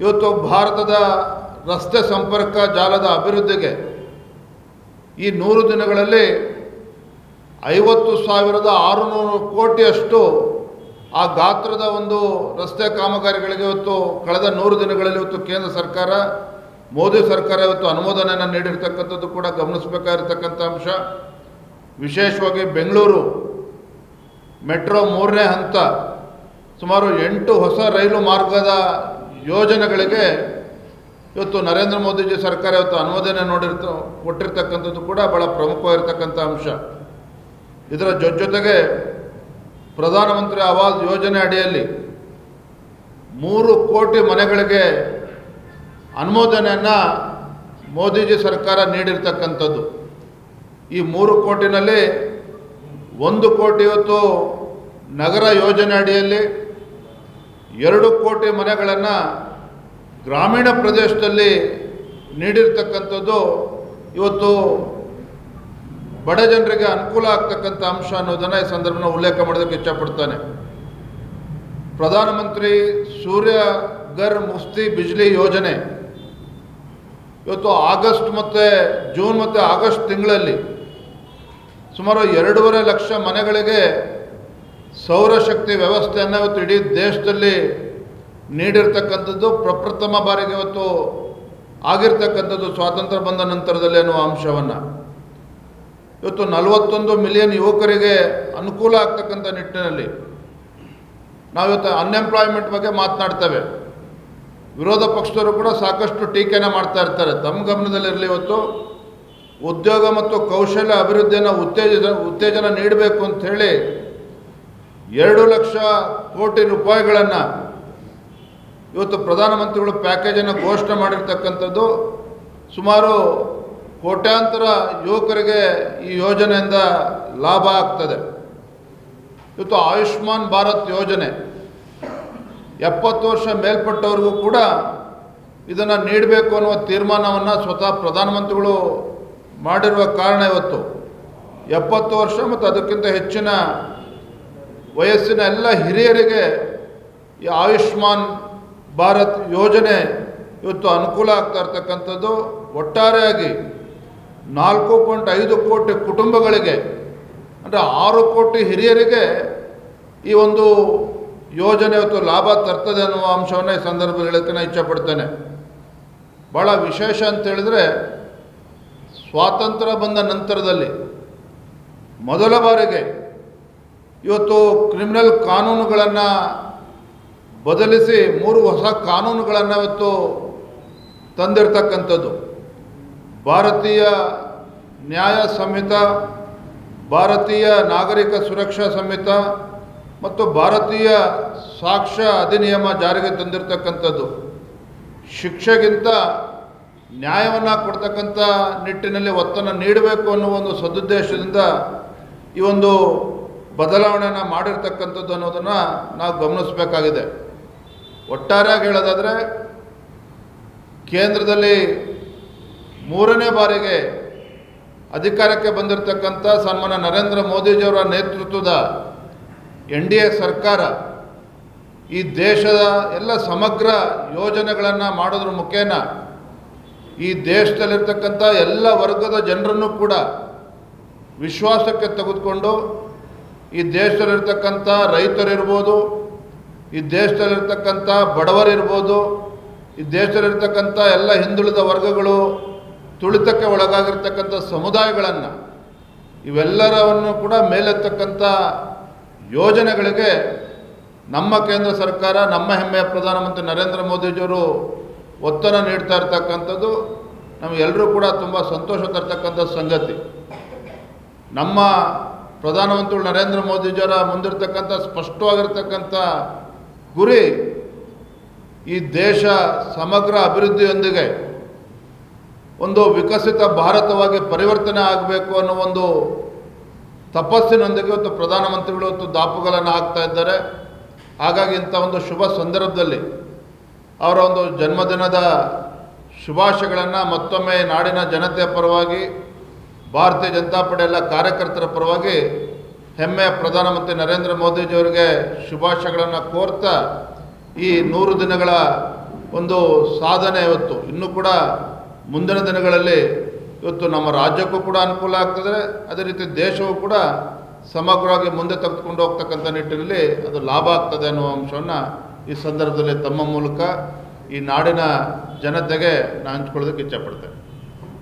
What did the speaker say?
ಇವತ್ತು ಭಾರತದ ರಸ್ತೆ ಸಂಪರ್ಕ ಜಾಲದ ಅಭಿವೃದ್ಧಿಗೆ ಈ ನೂರು ದಿನಗಳಲ್ಲಿ ಐವತ್ತು ಸಾವಿರದ ಆರುನೂರು ಕೋಟಿಯಷ್ಟು ಆ ಗಾತ್ರದ ಒಂದು ರಸ್ತೆ ಕಾಮಗಾರಿಗಳಿಗೆ ಇವತ್ತು ಕಳೆದ ನೂರು ದಿನಗಳಲ್ಲಿ ಇವತ್ತು ಕೇಂದ್ರ ಸರ್ಕಾರ, ಮೋದಿ ಸರ್ಕಾರ ಇವತ್ತು ಅನುಮೋದನೆಯನ್ನು ನೀಡಿರ್ತಕ್ಕಂಥದ್ದು ಕೂಡ ಗಮನಿಸಬೇಕಾಗಿರ್ತಕ್ಕಂಥ ಅಂಶ. ವಿಶೇಷವಾಗಿ ಬೆಂಗಳೂರು ಮೆಟ್ರೋ ಮೂರನೇ ಹಂತ ಸುಮಾರು ಎಂಟು ಹೊಸ ರೈಲು ಮಾರ್ಗದ ಯೋಜನೆಗಳಿಗೆ ಇವತ್ತು ನರೇಂದ್ರ ಮೋದಿಜಿ ಸರ್ಕಾರ ಇವತ್ತು ಅನುಮೋದನೆ ನೋಡಿರ್ತ, ಕೊಟ್ಟಿರ್ತಕ್ಕಂಥದ್ದು ಕೂಡ ಭಾಳ ಪ್ರಮುಖವಾಗಿರ್ತಕ್ಕಂಥ ಅಂಶ. ಇದರ ಜೊತೆ ಜೊತೆಗೆ ಪ್ರಧಾನಮಂತ್ರಿ ಆವಾಸ್ ಯೋಜನೆ ಅಡಿಯಲ್ಲಿ ಮೂರು ಕೋಟಿ ಮನೆಗಳಿಗೆ ಅನುಮೋದನೆಯನ್ನು ಮೋದಿಜಿ ಸರ್ಕಾರ ನೀಡಿರ್ತಕ್ಕಂಥದ್ದು. ಈ ಮೂರು ಕೋಟಿನಲ್ಲಿ ಒಂದು ಕೋಟಿ ಇವತ್ತು ನಗರ ಯೋಜನೆ ಅಡಿಯಲ್ಲಿ ಎರಡು ಕೋಟಿ ಮನೆಗಳನ್ನು ಗ್ರಾಮೀಣ ಪ್ರದೇಶದಲ್ಲಿ ನೀಡಿರ್ತಕ್ಕಂಥದ್ದು ಇವತ್ತು ಬಡ ಜನರಿಗೆ ಅನುಕೂಲ ಆಗ್ತಕ್ಕಂಥ ಅಂಶ ಅನ್ನೋದನ್ನು ಈ ಸಂದರ್ಭನ ಉಲ್ಲೇಖ ಮಾಡೋದಕ್ಕೆ ಇಚ್ಛಪಡ್ತಾನೆ. ಪ್ರಧಾನಮಂತ್ರಿ ಸೂರ್ಯ ಗರ್ ಮುಫ್ತಿ ಬಿಜ್ಲಿ ಯೋಜನೆ ಇವತ್ತು ಆಗಸ್ಟ್ ಮತ್ತು ಜೂನ್ ಮತ್ತು ಆಗಸ್ಟ್ ತಿಂಗಳಲ್ಲಿ ಸುಮಾರು ಎರಡೂವರೆ ಲಕ್ಷ ಮನೆಗಳಿಗೆ ಸೌರಶಕ್ತಿ ವ್ಯವಸ್ಥೆಯನ್ನು ಇವತ್ತು ಇಡೀ ದೇಶದಲ್ಲಿ ನೀಡಿರ್ತಕ್ಕಂಥದ್ದು ಪ್ರಪ್ರಥಮ ಬಾರಿಗೆ ಇವತ್ತು ಆಗಿರ್ತಕ್ಕಂಥದ್ದು ಸ್ವಾತಂತ್ರ್ಯ ಬಂದ ನಂತರದಲ್ಲಿ ಅನ್ನುವ ಅಂಶವನ್ನು. ಇವತ್ತು ನಲವತ್ತೊಂದು ಮಿಲಿಯನ್ ಯುವಕರಿಗೆ ಅನುಕೂಲ ಆಗ್ತಕ್ಕಂಥ ನಿಟ್ಟಿನಲ್ಲಿ ನಾವಿವತ್ತು ಅನ್ಎಂಪ್ಲಾಯ್ಮೆಂಟ್ ಬಗ್ಗೆ ಮಾತನಾಡ್ತೇವೆ. ವಿರೋಧ ಪಕ್ಷದವರು ಕೂಡ ಸಾಕಷ್ಟು ಟೀಕೆನ ಮಾಡ್ತಾ ಇರ್ತಾರೆ. ತಮ್ಮ ಗಮನದಲ್ಲಿರಲಿ ಇವತ್ತು ಉದ್ಯೋಗ ಮತ್ತು ಕೌಶಲ್ಯ ಅಭಿವೃದ್ಧಿಯನ್ನು ಉತ್ತೇಜನ ಉತ್ತೇಜನ ನೀಡಬೇಕು ಅಂತ ಹೇಳಿ ಎರಡು ಲಕ್ಷ ಕೋಟಿ ರೂಪಾಯಿಗಳನ್ನು ಇವತ್ತು ಪ್ರಧಾನಮಂತ್ರಿಗಳು ಪ್ಯಾಕೇಜನ್ನು ಘೋಷಣೆ ಮಾಡಿರ್ತಕ್ಕಂಥದ್ದು ಸುಮಾರು ಕೋಟ್ಯಾಂತರ ಯುವಕರಿಗೆ ಈ ಯೋಜನೆಯಿಂದ ಲಾಭ ಆಗ್ತದೆ. ಇವತ್ತು ಆಯುಷ್ಮಾನ್ ಭಾರತ್ ಯೋಜನೆ ಎಪ್ಪತ್ತು ವರ್ಷ ಮೇಲ್ಪಟ್ಟವ್ರಿಗೂ ಕೂಡ ಇದನ್ನು ನೀಡಬೇಕು ಅನ್ನುವ ತೀರ್ಮಾನವನ್ನು ಸ್ವತಃ ಪ್ರಧಾನಮಂತ್ರಿಗಳು ಮಾಡಿರುವ ಕಾರಣ ಇವತ್ತು. ಎಪ್ಪತ್ತು ವರ್ಷ ಮತ್ತು ಅದಕ್ಕಿಂತ ಹೆಚ್ಚಿನ ವಯಸ್ಸಿನ ಎಲ್ಲ ಹಿರಿಯರಿಗೆ ಈ ಆಯುಷ್ಮಾನ್ ಭಾರತ್ ಯೋಜನೆ ಇವತ್ತು ಅನುಕೂಲ ಆಗ್ತಾ ಇರ್ತಕ್ಕಂಥದ್ದು. ಒಟ್ಟಾರೆಯಾಗಿ ನಾಲ್ಕು ಪಾಯಿಂಟ್ ಐದು ಕೋಟಿ ಕುಟುಂಬಗಳಿಗೆ, ಅಂದರೆ ಆರು ಕೋಟಿ ಹಿರಿಯರಿಗೆ ಈ ಒಂದು ಯೋಜನೆ ಇವತ್ತು ಲಾಭ ತರ್ತದೆ ಅನ್ನುವ ಅಂಶವನ್ನು ಈ ಸಂದರ್ಭದಲ್ಲಿ ಹೇಳ್ತಾನೆ ಇಚ್ಛಪಡ್ತೇನೆ ಭಾಳ ವಿಶೇಷ ಅಂತ ಹೇಳಿದ್ರೆ, ಸ್ವಾತಂತ್ರ್ಯ ಬಂದ ನಂತರದಲ್ಲಿ ಮೊದಲ ಬಾರಿಗೆ ಇವತ್ತು ಕ್ರಿಮಿನಲ್ ಕಾನೂನುಗಳನ್ನು ಬದಲಿಸಿ ಮೂರು ಹೊಸ ಕಾನೂನುಗಳನ್ನು ಇವತ್ತು ತಂದಿರತಕ್ಕಂಥದ್ದು. ಭಾರತೀಯ ನ್ಯಾಯ ಸಂಹಿತ, ಭಾರತೀಯ ನಾಗರಿಕ ಸುರಕ್ಷಾ ಸಂಹಿತ ಮತ್ತು ಭಾರತೀಯ ಸಾಕ್ಷ್ಯ ಅಧಿನಿಯಮ ಜಾರಿಗೆ ತಂದಿರತಕ್ಕಂಥದ್ದು. ಶಿಕ್ಷೆಗಿಂತ ನ್ಯಾಯವನ್ನು ಕೊಡ್ತಕ್ಕಂಥ ನಿಟ್ಟಿನಲ್ಲಿ ಒತ್ತನ್ನು ನೀಡಬೇಕು ಅನ್ನೋ ಒಂದು ಸದುದ್ದೇಶದಿಂದ ಈ ಒಂದು ಬದಲಾವಣೆಯನ್ನು ಮಾಡಿರ್ತಕ್ಕಂಥದ್ದು ಅನ್ನೋದನ್ನು ನಾವು ಗಮನಿಸಬೇಕಾಗಿದೆ. ಒಟ್ಟಾರೆಯಾಗಿ ಹೇಳೋದಾದರೆ, ಕೇಂದ್ರದಲ್ಲಿ ಮೂರನೇ ಬಾರಿಗೆ ಅಧಿಕಾರಕ್ಕೆ ಬಂದಿರತಕ್ಕಂಥ ಸನ್ಮಾನ್ಯ ನರೇಂದ್ರ ಮೋದಿಜಿಯವರ ನೇತೃತ್ವದ ಎನ್ ಡಿ ಎ ಸರ್ಕಾರ ಈ ದೇಶದ ಎಲ್ಲ ಸಮಗ್ರ ಯೋಜನೆಗಳನ್ನು ಮಾಡೋದ್ರ ಮುಖೇನ ಈ ದೇಶದಲ್ಲಿರ್ತಕ್ಕಂಥ ಎಲ್ಲ ವರ್ಗದ ಜನರನ್ನು ಕೂಡ ವಿಶ್ವಾಸಕ್ಕೆ ತೆಗೆದುಕೊಂಡು ಈ ದೇಶದಲ್ಲಿರ್ತಕ್ಕಂಥ ರೈತರಿರ್ಬೋದು, ಈ ದೇಶದಲ್ಲಿರ್ತಕ್ಕಂಥ ಬಡವರಿರ್ಬೋದು, ಈ ದೇಶದಲ್ಲಿರ್ತಕ್ಕಂಥ ಎಲ್ಲ ಹಿಂದುಳಿದ ವರ್ಗಗಳು ತುಳಿತಕ್ಕೆ ಒಳಗಾಗಿರ್ತಕ್ಕಂಥ ಸಮುದಾಯಗಳನ್ನು ಇವೆಲ್ಲರವನ್ನು ಕೂಡ ಮೇಲೆತ್ತಕ್ಕಂಥ ಯೋಜನೆಗಳಿಗೆ ನಮ್ಮ ಕೇಂದ್ರ ಸರ್ಕಾರ, ನಮ್ಮ ಹೆಮ್ಮೆಯ ಪ್ರಧಾನಮಂತ್ರಿ ನರೇಂದ್ರ ಮೋದಿಜಿಯವರು ಒತ್ತನ್ನು ನೀಡ್ತಾ ಇರ್ತಕ್ಕಂಥದ್ದು ನಮಗೆಲ್ಲರೂ ಕೂಡ ತುಂಬ ಸಂತೋಷ ತರ್ತಕ್ಕಂಥ ಸಂಗತಿ. ನಮ್ಮ ಪ್ರಧಾನಮಂತ್ರಿಗಳು ನರೇಂದ್ರ ಮೋದಿಜಿಯವರ ಮುಂದಿರ್ತಕ್ಕಂಥ, ಸ್ಪಷ್ಟವಾಗಿರ್ತಕ್ಕಂಥ ಗುರಿ ಈ ದೇಶ ಸಮಗ್ರ ಅಭಿವೃದ್ಧಿಯೊಂದಿಗೆ ಒಂದು ವಿಕಸಿತ ಭಾರತವಾಗಿ ಪರಿವರ್ತನೆ ಆಗಬೇಕು ಅನ್ನೋ ಒಂದು ತಪಸ್ಸಿನೊಂದಿಗೆ ಇವತ್ತು ಪ್ರಧಾನಮಂತ್ರಿಗಳು ಇವತ್ತು ದಾಪುಗಳನ್ನು ಹಾಕ್ತಾ ಇದ್ದಾರೆ. ಹಾಗಾಗಿ ಇಂಥ ಒಂದು ಶುಭ ಸಂದರ್ಭದಲ್ಲಿ ಅವರ ಒಂದು ಜನ್ಮದಿನದ ಶುಭಾಶಯಗಳನ್ನು ಮತ್ತೊಮ್ಮೆ ನಾಡಿನ ಜನತೆಯ ಪರವಾಗಿ ಭಾರತೀಯ ಜನತಾ ಪಡೆ ಎಲ್ಲ ಕಾರ್ಯಕರ್ತರ ಪರವಾಗಿ ಹೆಮ್ಮೆಯ ಪ್ರಧಾನಮಂತ್ರಿ ನರೇಂದ್ರ ಮೋದಿಜಿಯವರಿಗೆ ಶುಭಾಶಯಗಳನ್ನು ಕೋರ್ತಾ ಈ ನೂರು ದಿನಗಳ ಒಂದು ಸಾಧನೆ ಇವತ್ತು. ಇನ್ನೂ ಕೂಡ ಮುಂದಿನ ದಿನಗಳಲ್ಲಿ ಇವತ್ತು ನಮ್ಮ ರಾಜ್ಯಕ್ಕೂ ಕೂಡ ಅನುಕೂಲ ಆಗ್ತದೆ. ಅದೇ ರೀತಿ ದೇಶವೂ ಕೂಡ ಸಮಗ್ರವಾಗಿ ಮುಂದೆ ತೆಗೆದುಕೊಂಡು ಹೋಗ್ತಕ್ಕಂಥ ನಿಟ್ಟಿನಲ್ಲಿ ಅದು ಲಾಭ ಆಗ್ತದೆ ಅನ್ನುವ ಅಂಶವನ್ನು ಈ ಸಂದರ್ಭದಲ್ಲಿ ತಮ್ಮ ಮೂಲಕ ಈ ನಾಡಿನ ಜನತೆಗೆ ನಾನು ಹಂಚ್ಕೊಳ್ಳೋದಕ್ಕೆ ಇಚ್ಛಪಡ್ತೇನೆ